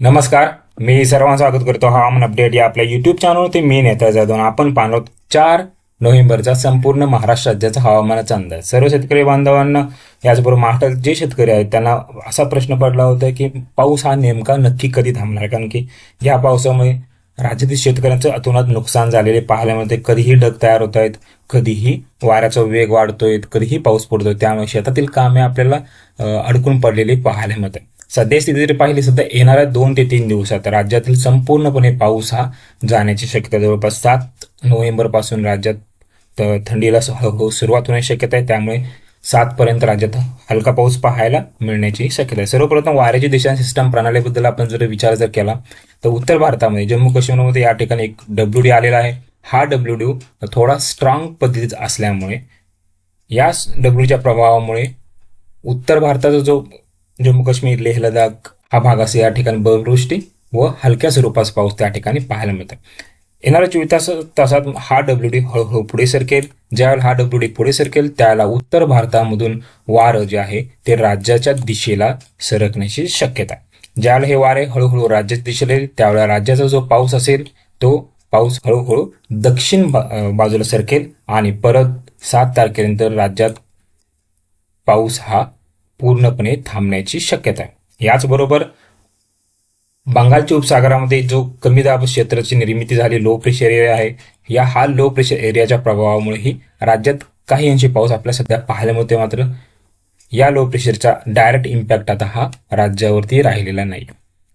नमस्कार मी सर्वांचं स्वागत करतो हवामान अपडेट या आपल्या युट्यूब चॅनलवरती मी नेता जाधव आपण पाहलो चार नोव्हेंबरचा संपूर्ण महाराष्ट्र राज्याचा हवामानाचा अंदाज. सर्व शेतकरी बांधवांना याचबरोबर महाराष्ट्रात जे शेतकरी आहेत त्यांना असा प्रश्न पडला होता की पाऊस हा नेमका नक्की कधी थांबणार कारण की या पावसामुळे राज्यातील शेतकऱ्यांचं अतोनात नुकसान झालेले पाहायला मिळते कधीही ढग तयार होत आहेत कधीही वाऱ्याचा वेग वाढतोय कधीही पाऊस पडतोय. त्यामुळे शेतातील कामे आपल्याला अडकून पडलेली पाहायला मिळते सध्या स्थिती जरी पाहिली सध्या येणाऱ्या दोन ते तीन दिवसात राज्यातील संपूर्णपणे पाऊस हा जाण्याची शक्यता जवळपास सात नोव्हेंबरपासून राज्यात थंडीला हळूहळू सुरुवात होण्याची शक्यता आहे. त्यामुळे सातपर्यंत राज्यात हलका पाऊस पाहायला मिळण्याची शक्यता आहे. सर्वप्रथम वाऱ्याची दिशा सिस्टम प्रणालीबद्दल आपण जर विचार जर केला तर उत्तर भारतामध्ये जम्मू काश्मीरमध्ये या ठिकाणी एक डब्ल्यू डी आलेला आहे. हा डब्ल्यू डी थोडा स्ट्रॉंग पद्धतीचा असल्यामुळे या डब्ल्यूच्या प्रभावामुळे उत्तर भारताचा जो जम्मू काश्मीर लेह लडाख हा भाग असेल या ठिकाणी बर्फवृष्टी व हलक्या स्वरूपाचा पाऊस त्या ठिकाणी पाहायला मिळतो येणाऱ्या चोवीस तास तासात हा डब्ल्यू डी हळूहळू पुढे सरकेल. ज्यावेळेला हा डब्ल्यू डी पुढे सरकेल त्याला उत्तर भारतामधून वारं जे आहे ते राज्याच्या दिशेला सरकण्याची शक्यता आहे. ज्यावेळेला हे वारे हळूहळू राज्याच्या दिशेला येईल त्यावेळेला राज्याचा जो पाऊस असेल तो पाऊस हळूहळू दक्षिण बाजूला सरकेल आणि परत सात तारखेनंतर राज्यात पाऊस हा पूर्णपणे थांबण्याची शक्यता आहे. याचबरोबर बंगालच्या उपसागरामध्ये जो कमी दाब क्षेत्राची निर्मिती झाली लो प्रेशर एरिया आहे या हा लो प्रेशर एरियाच्या प्रभावामुळेही राज्यात काही अंशी पाऊस आपल्याला सध्या पाहायला मिळतोय. मात्र या लो प्रेशरचा डायरेक्ट इम्पॅक्ट आता हा राज्यावरती राहिलेला नाही.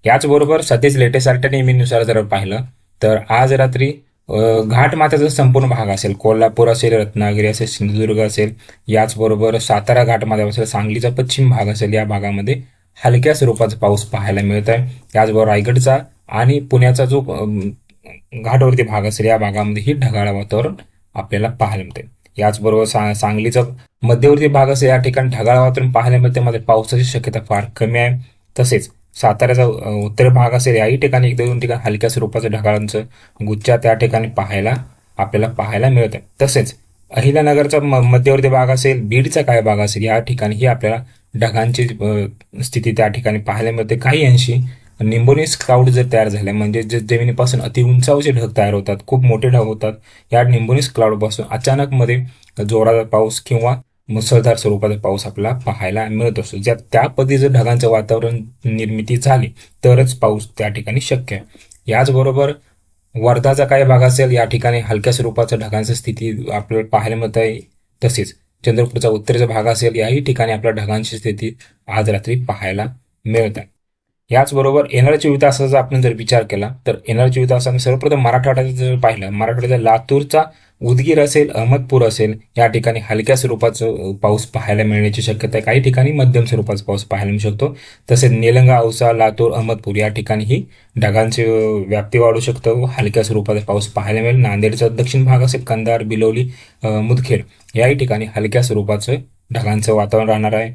याचबरोबर सध्याच लेटेस्ट आर्ट नेहमीनुसार जर पाहिलं तर आज रात्री घाट घाटमाथ्याचा संपूर्ण भाग असेल कोल्हापूर असेल रत्नागिरी असेल सिंधुदुर्ग असेल याचबरोबर सातारा घाटमाथा असेल सांगलीचा पश्चिम भाग असेल या भागामध्ये हलक्या स्वरूपाचा पाऊस पाहायला मिळत आहे त्याचबरोबर रायगडचा आणि पुण्याचा जो घाटवरती भाग असेल या भागामध्येही ढगाळ वातावरण आपल्याला पाहायला मिळते याचबरोबर सा सांगलीचा मध्यवर्ती भाग असेल या ठिकाणी ढगाळ वातावरण पाहायला मिळते मध्ये पावसाची शक्यता फार कमी आहे. तसेच साताऱ्याचा उत्तर भाग असेल याही ठिकाणी एक दोन ठिकाणी हलक्या स्वरूपाचं ढगाळांचं गुच्छा त्या ठिकाणी पाहायला आपल्याला पाहायला मिळत आहे तसेच अहिल्यानगरचा म मध्यवर्ती भाग असेल बीडचा काय भाग असेल या ठिकाणीही आपल्याला ढगांची स्थिती त्या ठिकाणी पाहायला मिळते. काही अंशी निंबोनीस क्लाउड जर तयार झाले म्हणजे जे जमिनीपासून अति उंचावचे ढग तयार होतात खूप मोठे ढग होतात या निंबोनीस क्लाउडपासून अचानक मध्ये जोराचा पाऊस किंवा मुसळधार स्वरूपाचा पाऊस आपल्याला पाहायला मिळत असतो. ज्या त्या पद्धतीचं ढगांचं वातावरण निर्मिती झाली तरच पाऊस त्या ठिकाणी शक्य आहे. याचबरोबर वर्धाचा काही भाग असेल या ठिकाणी हलक्या स्वरूपाचं ढगांची स्थिती आपल्याला पाहायला मिळत आहे. तसेच चंद्रपूरचा उत्तरेचा भाग असेल याही ठिकाणी आपल्या ढगांची स्थिती आज रात्री पाहायला मिळत आहे. याचबरोबर येणाऱ्या चोवीस तासाचा आपण जर विचार केला तर येणाऱ्या चोवीस तासाने सर्वप्रथम मराठवाड्यात जर पाहिलं मराठवाड्याचा लातूरचा उदगीर असेल अहमदपूर असेल या ठिकाणी हलक्या स्वरूपाचं पाऊस पाहायला मिळण्याची शक्यता आहे. काही ठिकाणी मध्यम स्वरूपाचा पाऊस पाहायला मिळू शकतो. तसेच निलंगा औसा लातूर अहमदपूर या ठिकाणीही ढगांची व्याप्ती वाढू शकतं. हलक्या स्वरूपाचा पाऊस पाहायला मिळेल. नांदेडचा दक्षिण भाग असेल कंधार बिलोली मुदखेड याही ठिकाणी हलक्या स्वरूपाचं ढगांचं वातावरण राहणार आहे.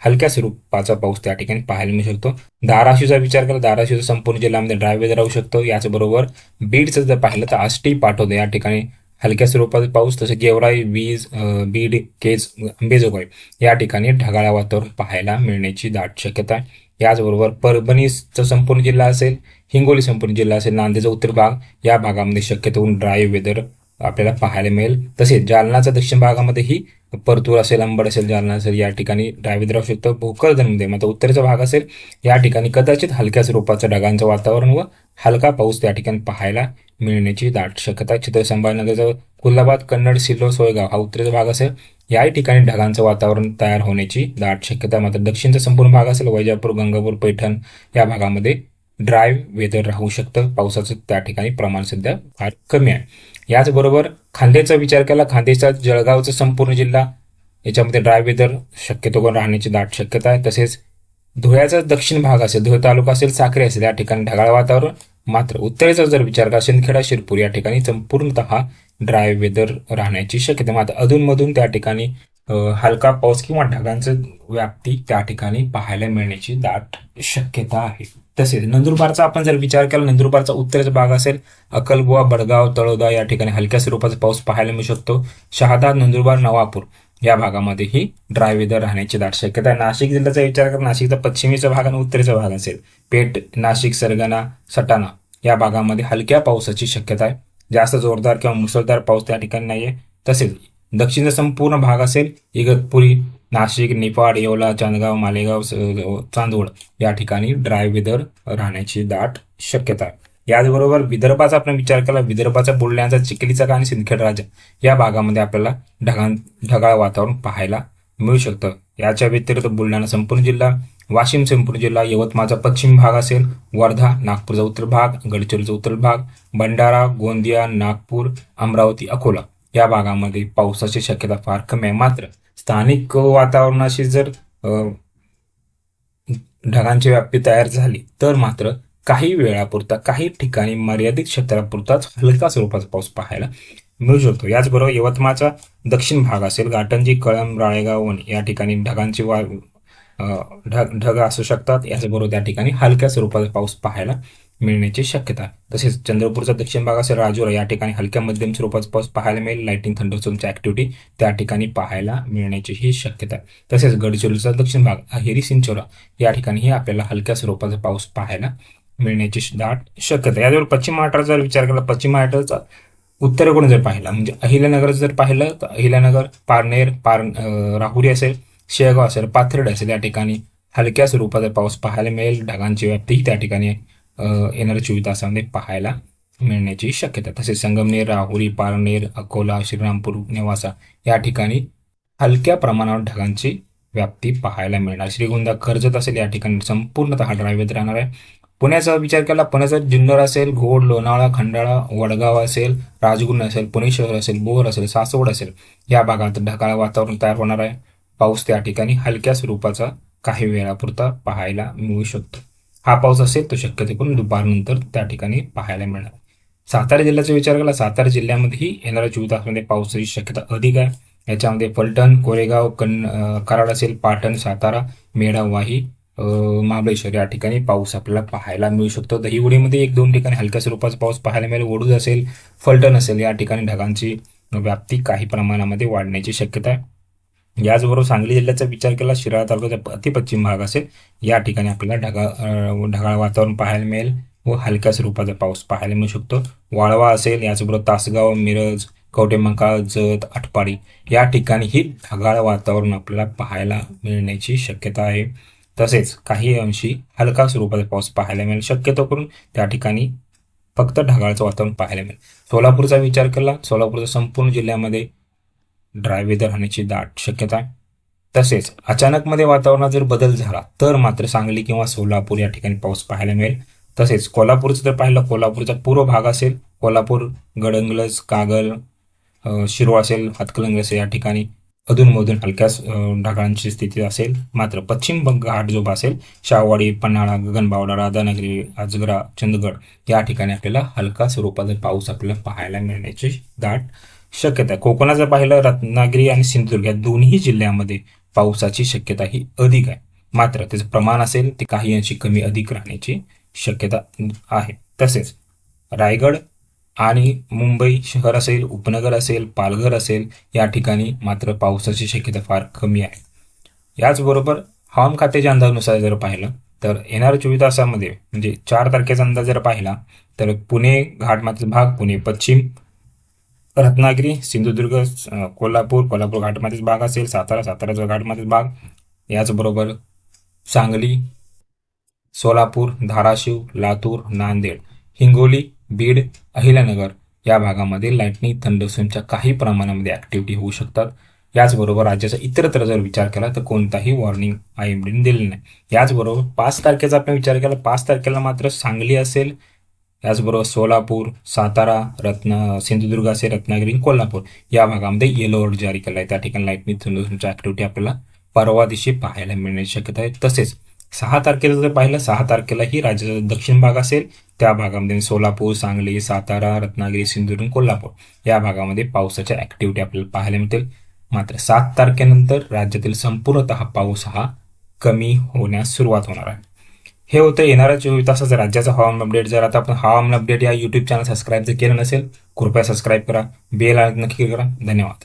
हलक्या स्वरूपाचा पाऊस त्या ठिकाणी पाहायला मिळू शकतो. धाराशिवचा विचार करा धाराशिवचा संपूर्ण जिल्ह्यामध्ये ड्राय वेदर राहू शकतो. याचबरोबर बीडचं जर पाहिलं तर आष्टी पाठवतो या ठिकाणी हलक्या स्वरूपात पाऊस तसे गेवराई वीज बीड केज अंबेजोगाई या ठिकाणी ढगाळा वातावरण पाहायला मिळण्याची दाट शक्यता आहे. याचबरोबर परभणीचा संपूर्ण जिल्हा असेल हिंगोली संपूर्ण जिल्हा असेल नांदेडचा उत्तर भाग या भागामध्ये शक्यतो ड्राय वेदर आपल्याला पाहायला मिळेल. तसेच जालनाचा दक्षिण भागामध्येही परतूर असेल अंबड असेल जालना असेल या ठिकाणी ड्रायवेदर असू शकतं. भोकरदनमध्ये मात्र उत्तरेचा भाग असेल या ठिकाणी कदाचित हलक्या स्वरूपाचं ढगांचं वातावरण व हलका पाऊस त्या ठिकाणी पाहायला मिळण्याची दाट शक्यता आहे. चित्र संभाजीनगरचा कन्नड सिल्लोड सोयगाव हा उत्तरेचा भाग असेल. याही ठिकाणी ढगांचं वातावरण तयार होण्याची दाट शक्यता मात्र दक्षिणचा संपूर्ण भाग असेल. वैजापूर गंगापूर पैठण या भागामध्ये ड्राय वेदर राहू शकतं. पावसाचं त्या ठिकाणी प्रमाण सध्या फार कमी आहे. याचबरोबर खांदेचा विचार केला खांदेचा जळगावचा संपूर्ण जिल्हा याच्यामध्ये ड्राय वेदर शक्यतो राहण्याची दाट शक्यता आहे. तसेच धुळ्याचा दक्षिण भाग असेल धुळे तालुका असेल साखरे असेल या ठिकाणी ढगाळ वातावरण. मात्र उत्तरेचा जर विचार केला शिंदखेडा शिरपूर या ठिकाणी संपूर्णतः ड्राय वेदर राहण्याची शक्यता मात्र अधूनमधून त्या ठिकाणी हलका पाऊस किंवा ढगांचं व्याप्ती त्या ठिकाणी पाहायला मिळण्याची दाट शक्यता आहे. तसेच नंदुरबारचा आपण जर विचार केला नंदुरबारचा उत्तरेचा भाग असेल अकलबुवा बडगाव तळोदा या ठिकाणी हलक्या स्वरूपाचा पाऊस पाहायला मिळू शकतो. शहादा नंदुरबार नवापूर. या भागामध्ये ही ड्राय वेदर राहण्याची दाट शक्यता आहे. नाशिक जिल्ह्याचा विचार करा. नाशिकचा पश्चिमेचा भाग आणि उत्तरेचा भाग असेल. पेठ नाशिक सरगणा सटाणा या भागामध्ये हलक्या पावसाची शक्यता आहे. जास्त जोरदार किंवा मुसळधार पाऊस त्या ठिकाणी नाहीये. तसेच दक्षिणचा संपूर्ण भाग असेल इगतपुरी नाशिक निफाड येवला चांदगाव मालेगाव चांदवड या ठिकाणी ड्राय वेदर राहण्याची दाट शक्यता आहे. याचबरोबर विदर्भाचा आपण विचार केला विदर्भाचा बुलढाण्याचा चिखलीचा आणि सिंदखेड राजा या भागामध्ये आपल्याला ढगां ढगाळ वातावरण पाहायला मिळू शकतं. याच्या व्यतिरिक्त बुलढाणा संपूर्ण जिल्हा वाशिम संपूर्ण जिल्हा यवतमाळचा पश्चिम भाग असेल वर्धा नागपूरचा उत्तर भाग गडचिरोलीचा उत्तर भाग भंडारा गोंदिया नागपूर अमरावती अकोला या भागामध्ये पावसाची शक्यता फार कमी आहे. मात्र स्थानिक वातावरणाशी जर ढगांची व्याप्ती तयार झाली तर मात्र काही वेळापुरता काही ठिकाणी मर्यादित क्षेत्रापुरताच हलका स्वरूपाचा पाऊस पाहायला मिळू शकतो याचबरोबर यवतमाळचा दक्षिण भाग असेल घाटंजी कळंब राळेगाव या ठिकाणी ढगांची वा ढग ढग असू शकतात. याचबरोबर त्या ठिकाणी हलक्या स्वरूपाचा पाऊस पाहायला मिळण्याची शक्यता. तसेच चंद्रपूरचा दक्षिण भाग असेल राजुरा या ठिकाणी हलक्या मध्यम स्वरूपाचा पाऊस पाहायला मिळेल. लाइटिंग थंडरस्टोमची ऍक्टिव्हिटी त्या ठिकाणी पाहायला मिळण्याची ही शक्यता तसेच गडचिरोलीचा दक्षिण भाग अहेरी सिंचोरा या ठिकाणीही आपल्याला हलक्या स्वरूपाचा पाऊस पाहायला मिळण्याची दाट शक्यता याजवळ पश्चिम महाराष्ट्राचा जर विचार केला पश्चिम महाराष्ट्राचा उत्तरेकडून जर पाहिला? म्हणजे अहिल्यानगरचं जर पाहिलं तर अहिल्यानगर पारनेर पार राहुरी असेल शेगाव असेल पाथर्ड असेल या ठिकाणी हलक्या स्वरूपाचा पाऊस पाहायला मिळेल. ढगांची व्याप्तीही त्या ठिकाणी येणाऱ्या चोवीस तासामध्ये पाहायला मिळण्याची शक्यता तसेच संगमनेर राहुरी पारनेर अकोला श्रीरामपूर नेवासा या ठिकाणी हलक्या प्रमाणावर ढगांची व्याप्ती पाहायला मिळणार. श्रीगोंदा कर्जत असेल या ठिकाणी संपूर्णतः ड्रायवेत राहणार आहे. पुण्याचा विचार केला पुण्याचा जुन्नर असेल घोड लोणावळा खंडाळा वडगाव असेल राजगुरू असेल पुणे शहर असेल बोर असेल सासवड असेल या भागात ढगाळ वातावरण तयार होणार आहे. पाऊस त्या ठिकाणी हलक्या स्वरूपाचा काही वेळापुरता पाहायला मिळू शकतो. हा पाऊस असेल तो शक्यते करून दुपारनंतर त्या ठिकाणी पाहायला मिळणार. सातारा जिल्ह्याचा विचार केला सातारा जिल्ह्यामध्येही येणाऱ्या चोवीस तासामध्ये पावसाची शक्यता अधिक आहे. याच्यामध्ये फलटण कोरेगाव कन कराड असेल पाटण सातारा मेढा वाही महाबळेश्वर या ठिकाणी पाऊस आपल्याला पाहायला मिळू शकतो. दहिवडीमध्ये एक दोन ठिकाणी हलक्या स्वरूपाचा पाऊस पाहायला मिळेल. वडूज असेल फलटण असेल या ठिकाणी ढगांची व्याप्ती काही प्रमाणामध्ये वाढण्याची शक्यता आहे. याचबरोबर सांगली जिल्ह्याचा विचार केला शिराळा तालुक्याचा अतिपश्चिम भाग असेल या ठिकाणी आपल्याला ढगा ढगाळ वातावरण पाहायला मिळेल व हलक्या स्वरूपाचा पाऊस पाहायला मिळू शकतो. वाळवा असेल याचबरोबर तासगाव मिरज कवटेमंकाळ जत आटपाडी या ठिकाणीही ढगाळ वातावरण आपल्याला पाहायला मिळण्याची शक्यता आहे. तसेच काही अंशी हलका स्वरूपाचा पाऊस पाहायला मिळेल. शक्यतो करून त्या ठिकाणी फक्त ढगाळचं वातावरण पाहायला मिळेल. सोलापूरचा विचार केला सोलापूरच्या संपूर्ण जिल्ह्यामध्ये ड्राय वेदर राहण्याची दाट शक्यता आहे. तसेच अचानकमध्ये वातावरणात जर बदल झाला तर मात्र सांगली किंवा सोलापूर या ठिकाणी पाऊस पाहायला मिळेल. तसेच कोल्हापूरचं जर पाहिलं कोल्हापूरचा पूर्व भाग असेल कोल्हापूर गडंगलज कागल अ, शिरोळ असेल हातकलंग असेल या ठिकाणी अधूनमधून हलक्या ढगाळांची ढगांची स्थिती असेल मात्र पश्चिम बंग घाट जो असेल. शाहवाडी पन्हाळा गगनबावडा राधानगरी आजगरा चंदगड या ठिकाणी आपल्याला हलका स्वरूपाचा पाऊस आपल्याला पाहायला मिळण्याची दाट शक्यता आहे. कोकणात जर पाहिलं रत्नागिरी आणि सिंधुदुर्ग या दोन्ही जिल्ह्यामध्ये पावसाची शक्यता ही अधिक आहे. मात्र त्याचं प्रमाण असेल ते काही अंशी कमी अधिक राहण्याची शक्यता आहे. तसेच रायगड आणि मुंबई शहर असेल उपनगर असेल पालघर असेल या ठिकाणी मात्र पावसाची शक्यता फार कमी आहे. याचबरोबर हवामान खात्याच्या अंदाजानुसार जर पाहिलं तर येणाऱ्या चोवीस तासामध्ये म्हणजे चार तारखेचा अंदाज जर पाहिला तर पुणे घाटमातील भाग पुणे पश्चिम रत्नागिरी सिंधुदुर्ग कोल्हापूर कोल्हापूर घाटमाथ्याचा भाग असेल सातारा साताराचा घाटमातील भाग याचबरोबर सांगली सोलापूर धाराशिव लातूर नांदेड हिंगोली बीड अहिल्यानगर या भागामध्ये लाईटनिंग थंडरस्टोमच्या काही प्रमाणामध्ये ऍक्टिव्हिटी होऊ शकतात. याचबरोबर राज्याचा इतरत्र जर विचार केला तर कोणताही वॉर्निंग आय एम डीने दिलेलं नाही. याचबरोबर पाच तारखेचा आपण विचार केला पाच तारखेला मात्र सांगली असेल याचबरोबर सोलापूर सातारा रत्न सिंधुदुर्ग असेल रत्नागिरी कोल्हापूर या भागामध्ये येलो अलर्ट जारी केला आहे. त्या ठिकाणी लाईटनिंग थंडरस्टोमच्या ऍक्टिव्हिटी आपल्याला परवा दिवशी पाहायला मिळण्याची शक्यता आहे. तसेच सहा तारखेला जर पाहिलं सहा तारखेलाही राज्याचा दक्षिण भाग असेल. त्या भागामध्ये सोलापूर सांगली सातारा रत्नागिरी सिंधुदुर्ग कोल्हापूर या भागामध्ये पावसाच्या ऍक्टिव्हिटी आपल्याला पाहायला मिळतील. मात्र सात तारखेनंतर राज्यातील संपूर्णतः पाऊस हा कमी होण्यास सुरुवात होणार आहे. हे होतं येणाऱ्या चोवीस तासाचं राज्याचं हवामान अपडेट जर आता आपण हवामान अपडेट या यूट्यूब चॅनल सबस्क्राईब जर केलं नसेल कृपया सबस्क्राईब करा. बेल नक्की करा. धन्यवाद.